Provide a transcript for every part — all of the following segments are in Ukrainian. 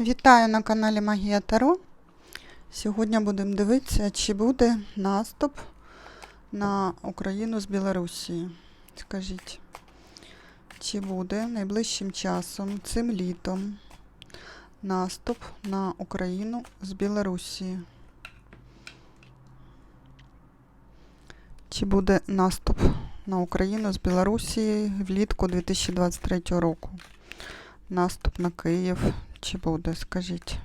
Вітаю на каналі Магія Таро. Сьогодні будемо дивитися, чи буде наступ на Україну з Білорусі. Скажіть, чи буде найближчим часом, цим літом, наступ на Україну з Білорусі? Чи буде наступ на Україну з Білорусі влітку 2023 року? Наступ на Київ чи буде, скажіть?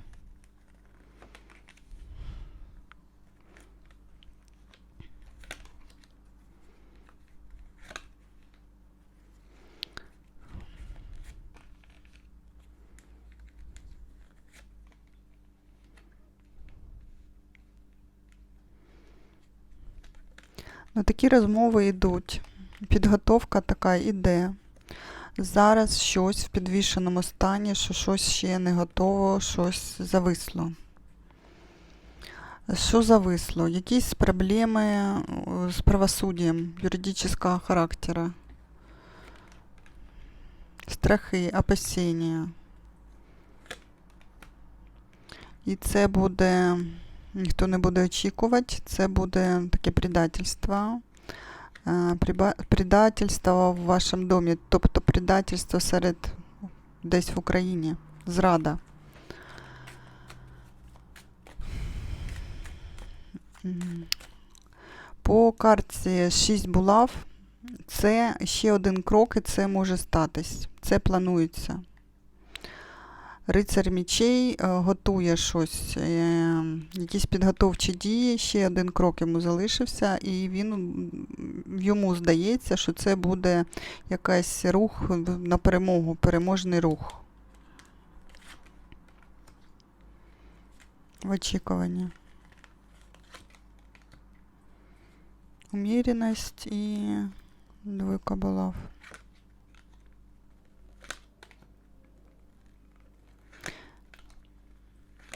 Ну, такі розмови йдуть. Підготовка така іде. Зараз щось в підвішеному стані, що щось ще не готово, щось зависло. Що зависло? Якісь проблеми е, з правосуддям юридичного характеру. Страхи, опасіння. І це буде, ніхто не буде очікувати, це буде таке предательство. Е, Предательство в вашому домі, тобто предательство серед десь в Україні, зрада. По карті 6 булав. Це ще один крок, і це може статись. Це планується. Рицар мічей е, готує щось, е, якісь підготовчі дії, ще один крок йому залишився, і він йому здається, що це буде якийсь рух на перемогу, переможний рух. В очікуванні. Уміряність і двойка булав.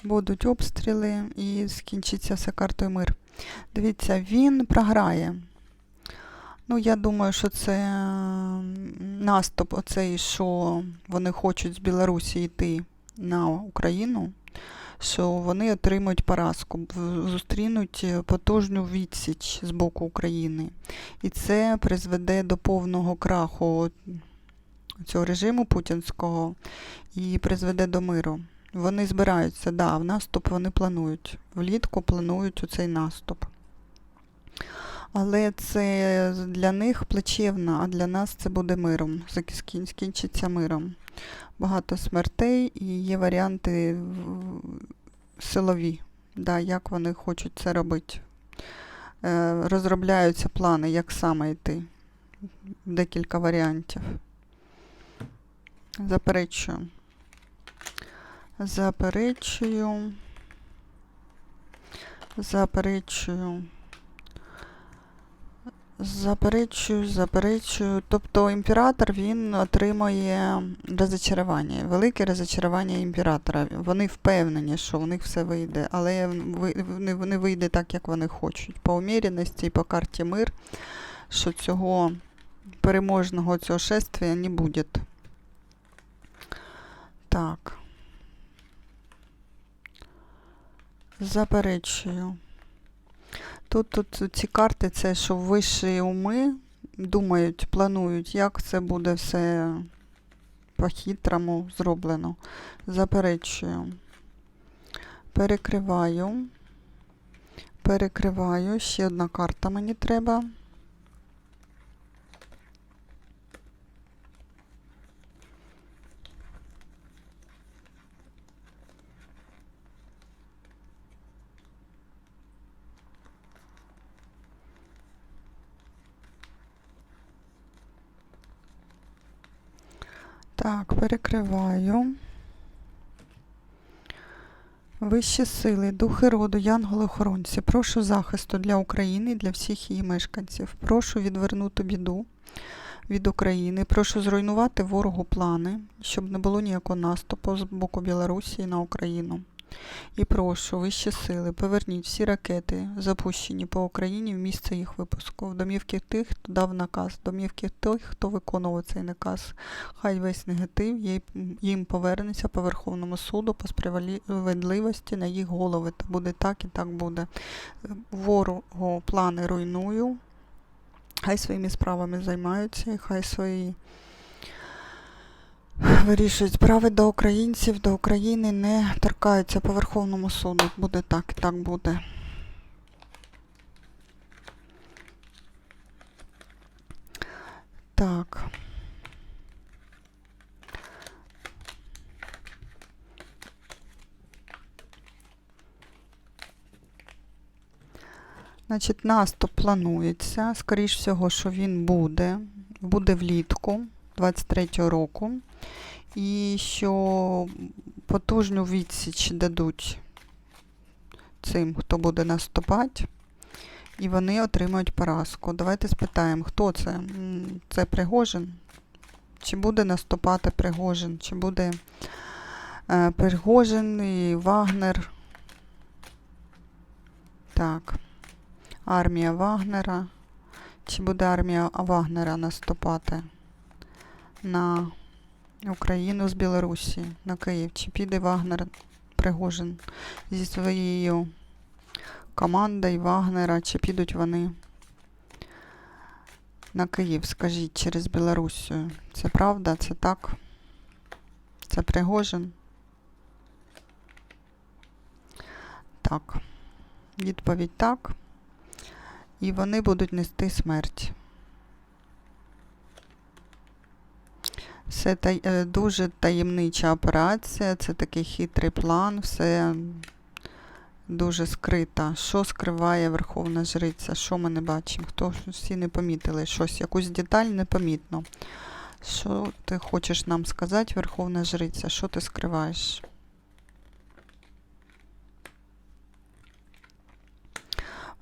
Будуть обстріли і скінчиться все картою мир. Дивіться, він програє. Ну, я думаю, що це наступ, оцей, що вони хочуть з Білорусі йти на Україну, що вони отримують поразку, зустрінуть е, потужну відсіч з боку України. І це призведе до повного краху цього режиму путінського і призведе до миру. Вони збираються, да, в наступ вони планують. Влітку планують оцей наступ. Але це для них плачевно, а для нас це буде миром. Скінчиться миром. Багато смертей і є варіанти силові, да, як вони хочуть це робити. Е, Розробляються плани, як саме йти. Декілька варіантів. Заперечую. Заперечую. Заперечую. Заперечую, заперечую. Тобто імператор він отримує розочарування, велике розочарування імператора. Вони впевнені, що у них все вийде, але не вийде так, як вони хочуть. По уміряності і по карті мир, що цього переможного цього шествия не буде. Так. Заперечую. Тут, тут ці карти, це що вищі уми думають, планують, як це буде все по-хитрому зроблено. Заперечую. Перекриваю. Перекриваю. Ще одна карта мені треба. Так, перекриваю. Вищі сили, духи роду, янголи-охоронці, прошу захисту для України і для всіх її мешканців. Прошу відвернути біду від України. Прошу зруйнувати ворогу плани, щоб не було ніякого наступу з боку Білорусі на Україну. І прошу вищі сили, поверніть всі ракети, запущені по Україні в місце їх випуску, в домівки тих, хто дав наказ, в домівки тих, хто виконував цей наказ. Хай весь негатив їм повернеться по Верховному суду по справедливості на їх голови. Та буде так і так буде. Ворогу плани руйную. Хай своїми справами займаються, хай свої вирішують справи до українців, до України не торкаються по Верховному суду. Буде так, так буде. Так. Значить, наступ планується. Скоріш всього, що він буде. Буде влітку 23-го року. І що потужну відсіч дадуть цим, хто буде наступати, і вони отримають поразку. Давайте спитаємо, хто це? Це Пригожин? Чи буде наступати Пригожин? Чи буде е, Пригожин і Вагнер? Так. Армія Вагнера. Чи буде армія Вагнера наступати на Україну з Білорусі, на Київ? Чи піде Вагнер Пригожин зі своєю командою Вагнера, чи підуть вони на Київ, скажіть, через Білорусію? Це правда? Це так? Це Пригожин? Так. Відповідь так. І вони будуть нести смерть. Це тай, е, дуже таємнича операція, це такий хитрий план, все дуже скрита. Що скриває Верховна Жриця? Що ми не бачимо? Хто всі не помітили? Щось, якусь деталь непомітно. Що ти хочеш нам сказати, Верховна Жриця? Що ти скриваєш?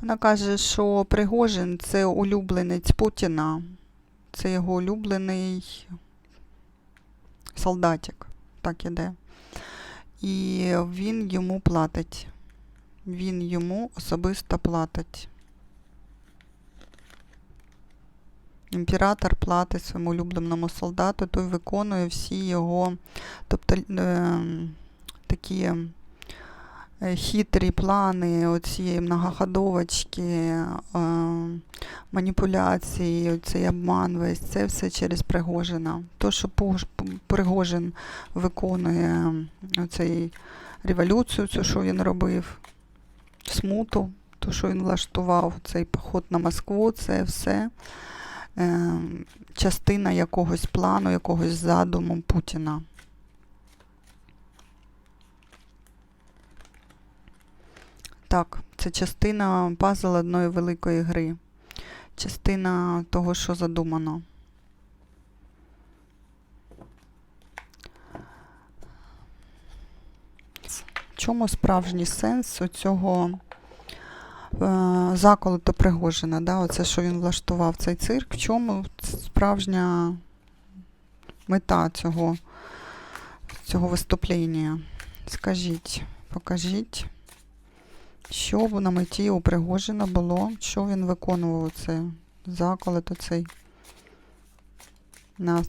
Вона каже, що Пригожин це улюбленець Путіна. Це його улюблений солдатик. Так іде. І він йому платить. Він йому особисто платить. Імператор платить своєму улюбленому солдату, той виконує всі його, тобто е, такі хитрі плани, оці многоходовочки, е, маніпуляції, оцей обман весь, це все через Пригожина. То, що Пригожин виконує оцей революцію, цю, що він робив, смуту, то, що він влаштував, цей поход на Москву, це все е, частина якогось плану, якогось задуму Путіна. Так, це частина пазл одної великої гри. Частина того, що задумано. В чому справжній сенс у цього е, заколоту Пригожина? Да? Оце, що він влаштував цей цирк. В чому справжня мета цього, цього виступлення? Скажіть, покажіть. Що на меті у було? Що він виконував це заколот оцей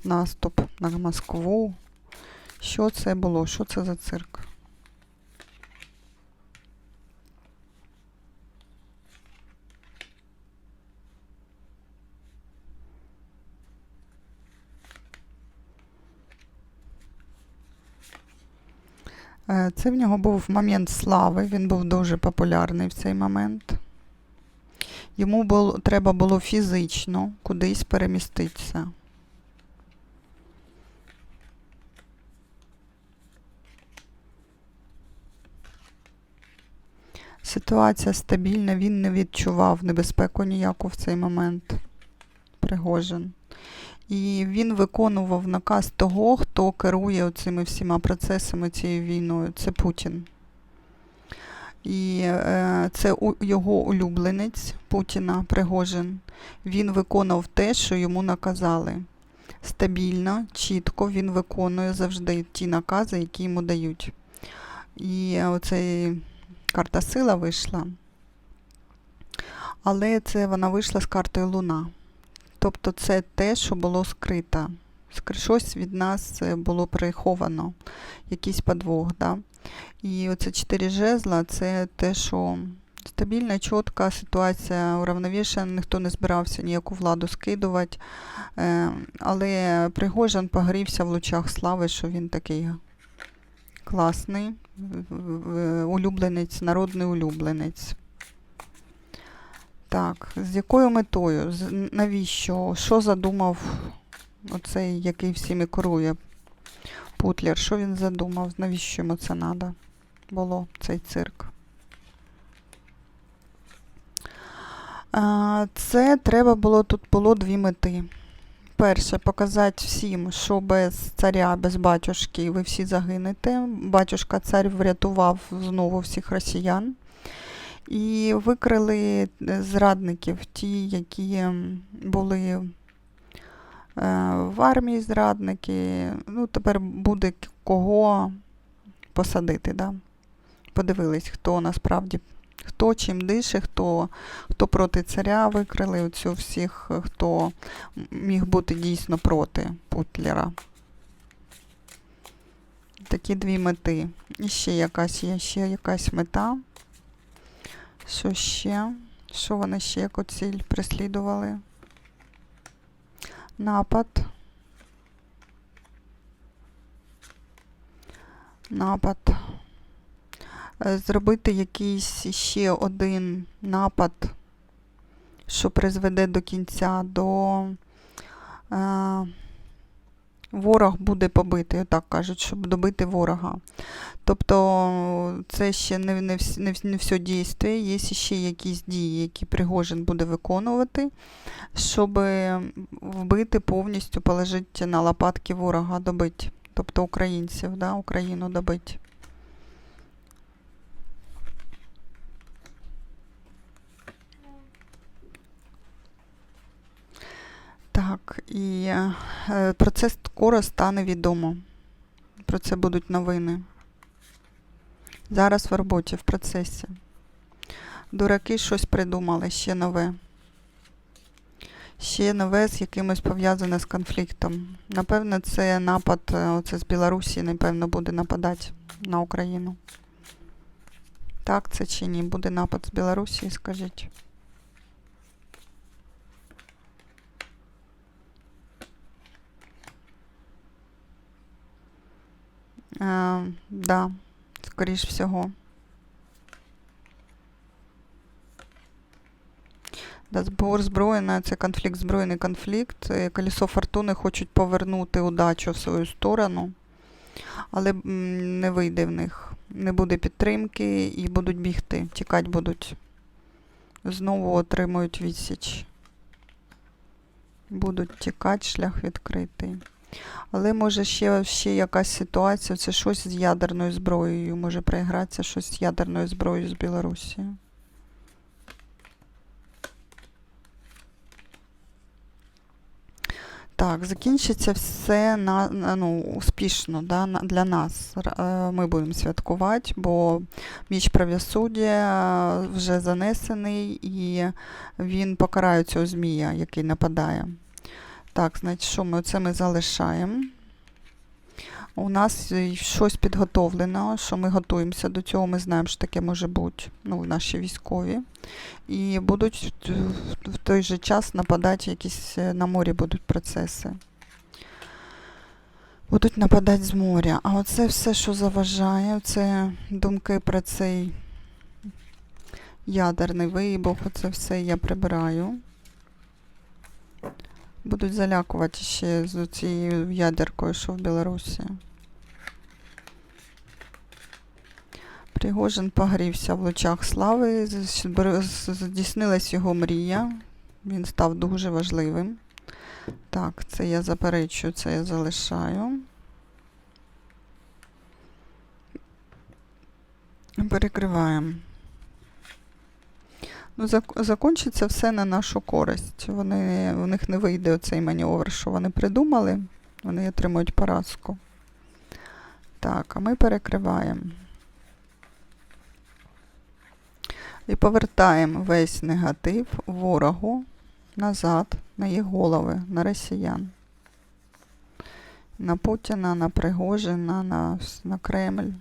наступ на Москву? Що це було? Що це за цирк? Це в нього був момент слави, він був дуже популярний в цей момент. Йому було, треба було фізично кудись переміститися. Ситуація стабільна, він не відчував небезпеку ніяку в цей момент. Пригожин. І він виконував наказ того, хто керує цими всіма процесами цією війною. Це Путін. І е, це у, його улюбленець Путіна Пригожин. Він виконав те, що йому наказали. Стабільно, чітко він виконує завжди ті накази, які йому дають. І оцей карта сила вийшла. Але це вона вийшла з картою Луна. Тобто це те, що було скрито. Скр- Щось від нас е, було приховано, якийсь подвох. Да? І оце чотири жезла це те, що стабільна, чітка ситуація, уравновішена, ніхто не збирався ніяку владу скидувати. Е, але Пригожин погрівся в лучах слави, що він такий класний, улюбленець, народний улюбленець. Так, з якою метою? Навіщо? Що задумав оцей, який всіми керує Путлер? Що він задумав? Навіщо йому це треба було, цей цирк? Це треба було, тут було дві мети. Перше, показати всім, що без царя, без батюшки ви всі загинете. Батюшка цар врятував знову всіх росіян. І викрили е, зрадників, ті, які були е, в армії зрадники. Ну, тепер буде кого посадити. Да? Подивились, хто насправді, хто чим дише, хто, хто проти царя викрили оцю всіх, е, хто міг бути дійсно проти Путлера. Такі дві мети. І ще якась є, ще якась мета. Що ще? Що вони ще яку ціль переслідували? Напад. Напад. Е, Зробити якийсь ще один напад, що призведе до кінця, до е, ворог буде побитий, так кажуть, щоб добити ворога. Тобто це ще не, не, не, не все дійство, є ще якісь дії, які Пригожин буде виконувати, щоб вбити повністю, положити на лопатки ворога, добити. Тобто українців, да, Україну добити. Так, і е, про це скоро стане відомо. Про це будуть новини. Зараз в роботі, в процесі. Дураки щось придумали, ще нове. Ще нове з якимось пов'язане з конфліктом. Напевно, це напад, е, оце з Білорусі, напевно, буде нападати на Україну. Так це чи ні? Буде напад з Білорусі, скажіть. Е, да, скоріш всього. Да, збор збройна, це конфлікт, збройний конфлікт. Е, Колесо фортуни хочуть повернути удачу в свою сторону, але не вийде в них. Не буде підтримки і будуть бігти, тікати будуть. Знову отримують відсіч. Будуть тікати, шлях відкритий. Але може ще, ще якась ситуація, це щось з ядерною зброєю. Може проігратися щось з ядерною зброєю з Білорусі. Так, закінчиться все на, ну, успішно да, для нас. Е, Ми будемо святкувати, бо міч правосуддя е, вже занесений і він покарає цього змія, який нападає. Так, значить, що ми це ми залишаємо. У нас е, щось підготовлено, що ми готуємося до цього, ми знаємо, що таке може бути ну, наші військові. І будуть в той же час нападати якісь е, на морі будуть процеси. Будуть нападати з моря. А оце все, що заважає, це думки про цей ядерний вибух, оце все я прибираю. Будуть залякувати ще з цією ядеркою, що в Білорусі. Пригожин погрівся в лучах слави, здійснилась його мрія. Він став дуже важливим. Так, це я заперечую, це я залишаю. Перекриваємо. Ну, зак- закончиться все на нашу користь. Вони, у них не вийде оцей маневр, що вони придумали. Вони отримують поразку. Так, а ми перекриваємо. І повертаємо весь негатив ворогу назад, на їх голови, на росіян. На Путіна, на Пригожина, на, на Кремль.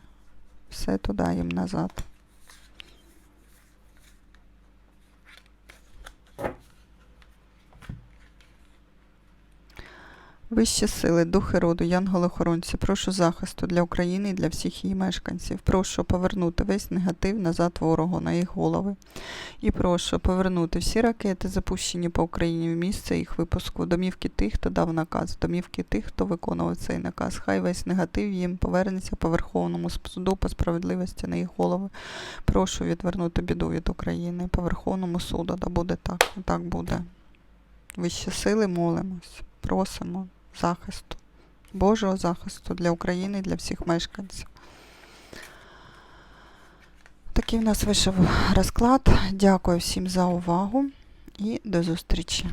Все туди їм назад. Вищі сили, духи роду, янголи-охоронці, прошу захисту для України і для всіх її мешканців. Прошу повернути весь негатив назад ворогу на їх голови. І прошу повернути всі ракети, запущені по Україні в місце їх випуску, домівки тих, хто дав наказ, домівки тих, хто виконував цей наказ. Хай весь негатив їм повернеться по Верховному суду по справедливості на їх голови. Прошу відвернути біду від України по Верховному суду. Да буде так, так буде. Вищі сили молимось, просимо захисту, Божого захисту для України і для всіх мешканців. Такий в нас вийшов розклад. Дякую всім за увагу і до зустрічі.